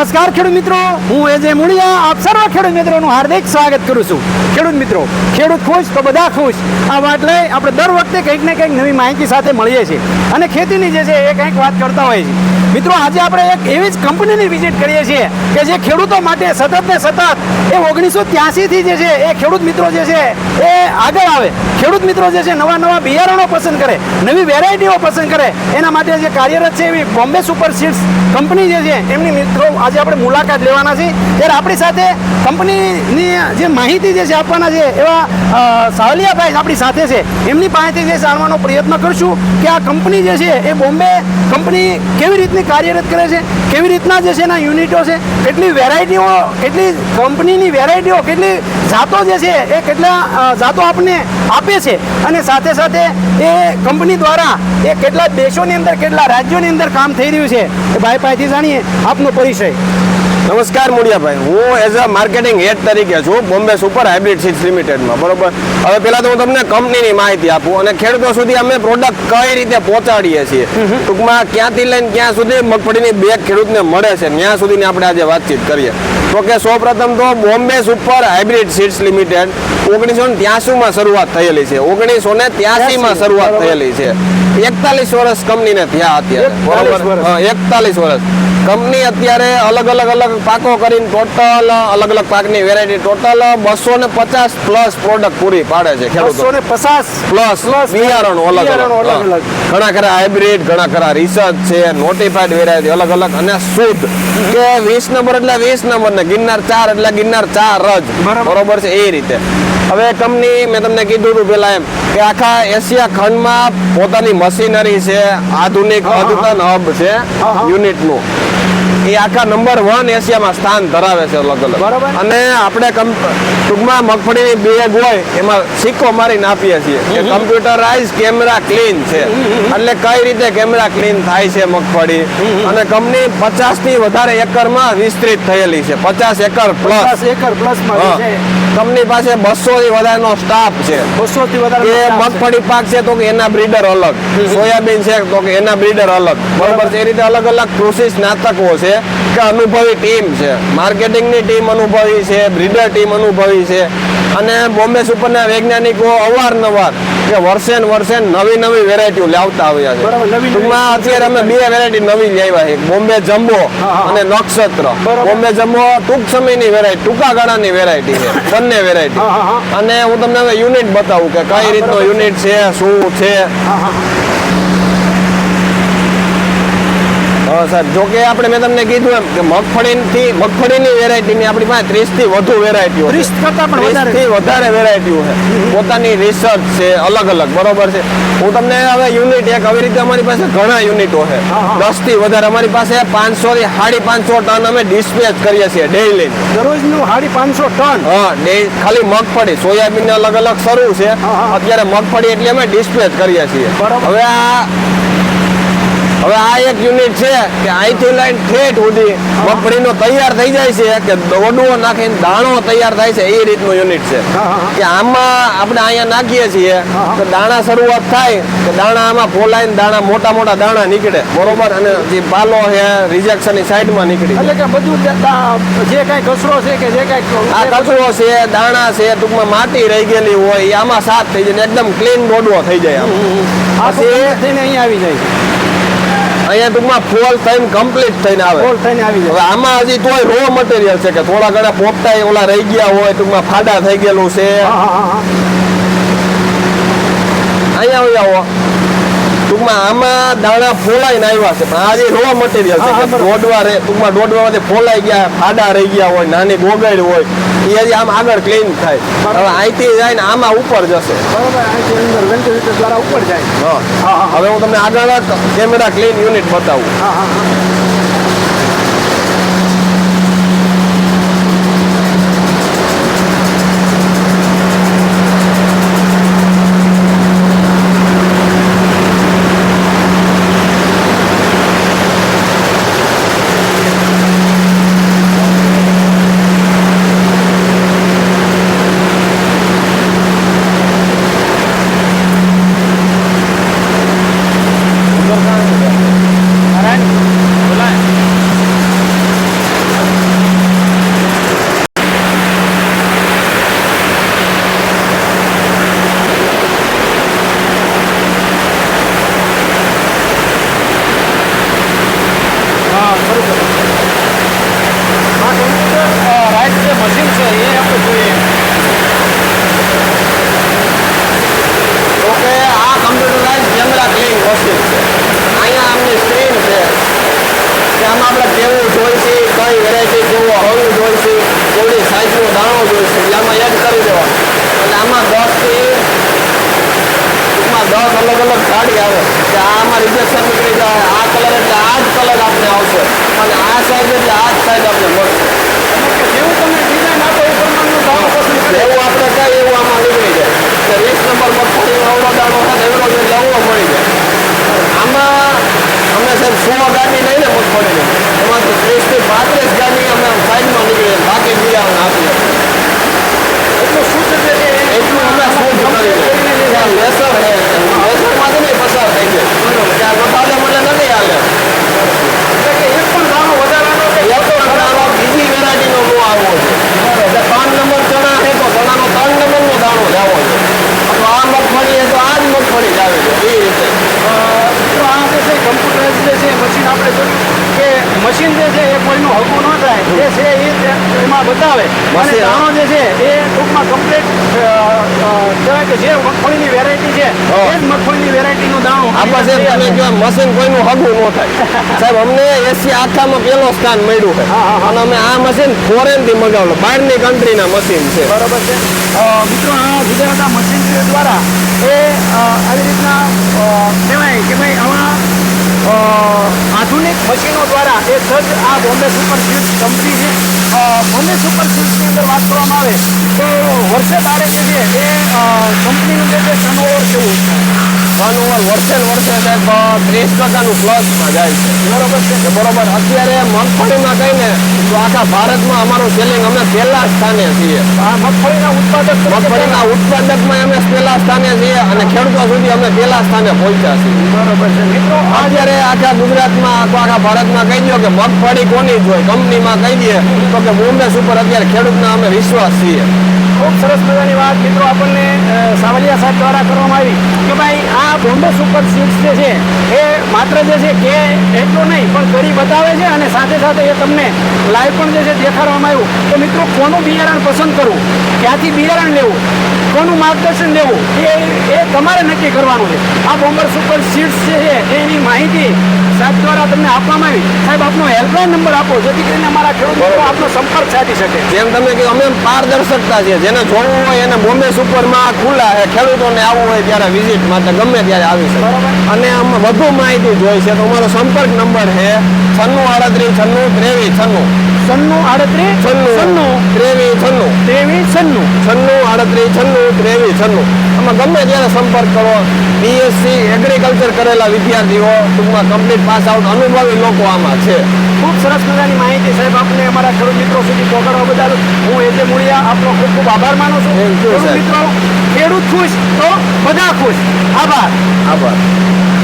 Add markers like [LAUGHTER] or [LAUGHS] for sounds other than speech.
નમસ્કાર ખેડૂત મિત્રો. હું એજે મુળિયા આપ સર્વ ખેડૂત મિત્રોનું હાર્દિક સ્વાગત કરું છું. ખેડૂત મિત્રો, ખેડૂત ખુશ તો બધા ખુશ. આ વાત લઈ આપણે દર વખતે કંઈક ને કંઈક નવી માહિતી સાથે મળીએ છીએ. અને ખેતીની જે છે એ કંઈક વાત કરતા હોઈએ છીએ. મિત્રો, આજે આપણે એક એવી જ કંપનીની વિઝિટ કરીએ છીએ કે જે ખેડૂતો માટે સતત ને સતત એ ઓગણીસો ત્યાસીથી જે છે એ ખેડૂત મિત્રો જે છે એ આગળ આવે. ખેડૂત મિત્રો જે છે નવા નવા બિયારણો પસંદ કરે, નવી વેરાયટીઓ પસંદ કરે. એના માટે જે કાર્યરત છે એવી બોમ્બે સુપર સીડ્સ કંપની જે છે, એમની મિત્રો આજે આપણે મુલાકાત લેવાના છે ત્યારે આપણી સાથે કંપનીની જે માહિતી જે છે આપવાના છે, એવા સાવલિયાભાઈ આપણી સાથે છે. એમની પાસેથી જે જાણવાનો પ્રયત્ન કરશું કે આ કંપની જે છે, એ બોમ્બે કંપની કેવી રીતની કાર્યરત કરે છે, કેવી રીતના જે છે એના યુનિટો છે, કેટલી વેરાયટીઓ, કેટલી કંપનીની વેરાયટીઓ, કેટલી જાતો જે છે, એ કેટલા જાતો આપણને આપે છે. અને સાથે સાથે એ કંપની દ્વારા એ કેટલા દેશોની અંદર, કેટલા રાજ્યોની અંદર કામ થઈ રહ્યું છે, એ ભાઈ પાસેથી જાણીએ આપનો પરિચય. નમસ્કાર મોડિયાભાઈ હું એઝ અ માર્કેટિંગ હેડ તરીકે છું બોમ્બે સુપર હાઇબ્રિડ સીડ્સ લિમિટેડમાં બરોબર? હવે પહેલાં તો હું તમને કંપનીની માહિતી આપું અને ખેડૂતો સુધી અમે પ્રોડક્ટ કઈ રીતે પહોંચાડીએ છીએ? ટૂંકમાં ક્યાંથી લઈને ક્યાં સુધી મગફળીની બેગ ખેડૂતને મળે છે ત્યાં સુધીની આપણે આજે વાતચીત કરીએ. તો કે સૌપ્રથમ તો Bombay super hybrid seeds limited ઓગણીસો ને ત્યાસીમાં શરૂઆત થયેલી છે. ઓગણીસો ને ત્યાસીમાં શરૂઆત થયેલી છે. એકતાલીસ વર્ષ કંપનીને થયા અત્યારે. બરોબર? એકતાલીસ વર્ષ. કંપની અત્યારે અલગ અલગ અલગ પાકો કરીને ટોટલ અલગ અલગ પાકની વેરાયટી ટોટલ બસો ને પચાસ પ્લસ પ્રોડક્ટ પૂરી પાડે છે ખેડૂતો ને પચાસ પ્લસ પ્લસ બિયારણો અલગ અલગ. ઘણા ખરા હાઇબ્રિડ ઘણા ખરા રિસર્ચ છે નોટિફાઈડ વેરાયટી અલગ અલગ અને શુદ્ધ. કે વીસ નંબર એટલે વીસ નંબર ને ગિરનાર ચાર એટલે ગિરનાર ચાર જ. બરોબર. છે એ રીતે. હવે કંપની મેં તમને કીધું હતું પેલા એમ કે આખા એશિયા ખંડમાં પોતાની મશીનરી છે આધુનિક. અદ્યતન હબ છે. યુનિટનું. એ આખા નંબર વન એશિયામાં સ્થાન ધરાવે છે અલગ અલગ. બરાબર. અને આપણે કમ- ટૂંકમાં મગફળીની બેગ હોય એમાં સિક્કો મારીને આપીએ છીએ કે કમ્પ્યુટરાઇઝ કેમેરા ક્લીન છે. એટલે કઈ રીતે કેમેરા ક્લીન થાય છે મગફળી? અને કંપની પચાસથી વધારે એકરમાં વિસ્તૃત થયેલી છે. પચાસ acre plus acre plus company પાસે બસો થી વધારેનો સ્ટાફ છે. બસો થી વધારે. મગફળી પાક છે તો કે એના બ્રીડર અલગ. સોયાબીન છે તો કે એના બ્રીડર અલગ. બરોબર છે. એ રીતે અલગ અલગ કૃષિ સ્નાતકો છે કે અનુભવી ટીમ છે. માર્કેટિંગની ટીમ અનુભવી છે બ્રીડર ટીમ અનુભવી છે. અને બોમ્બે સુપરના વૈજ્ઞાનિકો અવારનવાર કે વર્ષે ને વર્ષે નવી નવી વેરાયટીઓ લાવતા આવ્યા છે. ટૂંકમાં અત્યારે અમે બે વેરાયટી નવી લાવ્યા છે. બોમ્બે જમ્બો અને નક્ષત્ર. બોમ્બે જમ્બો ટૂંક સમયની વેરાયટી ટૂંકા ગાળાની વેરાયટી છે. બંને વેરાયટી. અને હું તમને હવે યુનિટ બતાવું કે કઈ રીતનો યુનિટ છે શું છે. હા, સર જો કે આપણે મેં તમને કીધું એમ કે મગફળીથી મગફળીની વેરાયટીની આપણી પાસે ત્રીસથી વધુ વેરાયટીઓ. 30 કરતાં પણ વધારે. વધારે વેરાયટીઓ છે પોતાની રિસર્ચ છે અલગ અલગ બરોબર છે હું તમને હવે યુનિટ એક આવી રીતે અમારી પાસે ઘણા યુનિટો છે હા, હા. દસથી વધારે અમારી પાસે પાંચસો થી સાડી પાંચસો ટન અમે ડિસ્પેચ કરીએ છીએ ડેઇલી દરરોજનું સાડી પાંચસો ટન હા ડે- ખાલી મગફળી સોયાબીન અલગ અલગ શરૂ છે. અત્યારે મગફળી એટલે અમે ડિસ્પ્લેચ કરીએ છીએ હવે આ હવે આ એક યુનિટ છે કે અહીંથી લઈને ઠેઠ સુધી મગફળીનો તૈયાર થઈ જાય છે કે દોડવો નાખીને દાણો તૈયાર થાય છે એ રીતનું યુનિટ છે. કે આમાં આપણે અહીંયા નાખીએ છીએ. તો દાણા શરૂઆત થાય તો દાણા આમાં ફોલાઈને દાણા મોટા મોટા દાણા નીકળે બરોબર અને જે પાલો છે રિજેક્શનની સાઈડમાં નીકળે. એટલે કે બધું જ કાંઈ કચરો છે કે જે કાંઈ આ કચરો છે દાણા છે ટૂંકમાં માટી રહી ગયેલી હોય એ આમાં સાફ થઈ જાય ને એકદમ ક્લીન દોડવો થઈ જાય આમ. પછી થઈને અહીંયા આવી જાય અહીંયા ટૂંકમાં ફોલ થઈને કમ્પ્લીટ થઈને આવે. ફોલ થઈને આવી હવે આમાં હજી તોય રો મટીરિયલ છે કે થોડા ઘણા પોપટા ઓલા રહી ગયા હોય ટૂંકમાં ફાડા થઈ ગયેલું છે. અહીંયા આવો. ટૂંકમાં આમાં દાણા ફોલાઈને આવ્યા છે. પણ આ જે રો મટીરિયલ છે. દોડવા રે ટૂંકમાં દોડવામાંથી ફોલાઈ ગયા ફાડા રહી ગયા હોય નાની ગોગળ હોય. એ હજી આમ આગળ ક્લીન થાય. હવે અહીંથી જાય ને આમાં ઉપર જશે. બરાબર ઉપર જાય. હા. હવે હું તમને આગળ કેમેરા ક્લીન યુનિટ બતાવું. હા હા. એ ન થાય જે છે એ એમાં બતાવે અને મશીન, દાણો જે છે એ ટૂંકમાં કમ્પ્લીટ કહેવાય કે જે મગફળીની વેરાયટી છે. એ જ મગફળીનું વેરાયટીનો દાણો આપણા સાહેબ તમે. કહો મશીન કોઈનું હગું ન થાય [LAUGHS] સાહેબ અમને એસી આખામાં પેલો સ્થાન મળ્યું છે. અને અમે આ મશીન ફોરેનથી મગાવેલું બહારની કન્ટ્રીના મશીન છે બરોબર છે મિત્રો આ જુદા મશીનરી દ્વારા એ આવી રીતના કહેવાય કે ભાઈ આવા આધુનિક મશીનો દ્વારા એ સજ્જ આ બોમ્બે સુપર સ્વીટ્સ કંપની છે. બોમ્બે સુપર સ્વીટ્સની અંદર વાત કરવામાં આવે તો વર્ષે બારે જે છે એ કંપનીનું જે ટર્નઓવર કેવું છે? ટર્નઓવર વર્ષે વર્ષે સાહેબ ત્રીસ ટકાનું પ્લસમાં જાય છે. બરોબર છે બરોબર? અત્યારે મગફળીમાં કહીને તો આખા ભારતમાં અમારું સેલિંગ અમે પહેલા સ્થાને છીએ. મગફળીના ઉત્પાદક મગફળીના ઉત્પાદકમાં અમે પહેલા સ્થાને છીએ અને ખેડૂતો સુધી અમે પહેલા સ્થાને પહોંચ્યા છીએ. બરોબર છે. મિત્રો અત્યારે આખા ગુજરાતમાં આખા ભારતમાં કહી દો કે મગફળી કોની જ હોય? કંપનીમાં કહી દઈએ તો કે બોમ્બે સુપર અત્યારે ખેડૂતના અમે વિશ્વાસ છીએ. ખૂબ સરસ મજાની વાત મિત્રો આપણને સાવલિયા સાહેબ દ્વારા કરવામાં આવી કે ભાઈ આ બોમ્બે સુપર સીટ્સ જે છે એ માત્ર જે છે કે એટલું નહીં પણ કરી બતાવે છે અને સાથે સાથે એ તમને લાઈવ પણ જે છે દેખાડવામાં આવ્યું. તો મિત્રો કોનું બિયારણ પસંદ કરવું? ક્યાંથી બિયારણ લેવું? કોનું માર્ગદર્શન લેવું? એ એ તમારે નક્કી કરવાનું છે. આ બોમ્બર સુપર સીટ્સ જે છે એની માહિતી સાહેબ દ્વારા તમને આપવામાં આવી. સાહેબ આપનો હેલ્પલાઇન નંબર આપો જેથી કરીને અમારા ખેડૂત આપનો સંપર્ક સાધી શકે. જેમ તમે કહ્યું અમે પારદર્શકતા છે જેને જોવું હોય એને બોમ્બે સુપરમાં ખુલ્લા છે ખેડૂતોને આવવું હોય ત્યારે વિઝિટ માટે ગમે ત્યારે આવી શકે. અને આમ વધુ માહિતી જોઈ છે તો અમારો સંપર્ક નંબર છે છન્નું આડત્રીસ છન્નું ત્રેવીસ છન્નું. છન્નું આડત્રીસ છન્નું સન્નું ત્રેવીસ છન્નું. ત્રેવીસ છન્નું. છન્નું આડત્રીસ છન્નું ત્રેવીસ છન્નું. આમાં ગમે ત્યારે સંપર્ક કરો. બીએસસી એગ્રીકલ્ચર કરેલા વિદ્યાર્થીઓ ટૂંકમાં કમ્પ્લીટ પાસ આઉટ અનુભવી લોકો આમાં છે. ખૂબ સરસ મજાની માહિતી સાહેબ આપને અમારા ખેડૂત મિત્રો સુધી પહોંચાડવા બદલ. હું એજે મૂળિયા આપનો ખૂબ ખૂબ આભાર માનું છું. ખેડૂત મિત્રો ખેડૂત ખુશ તો બધા ખુશ. આભાર. આભાર.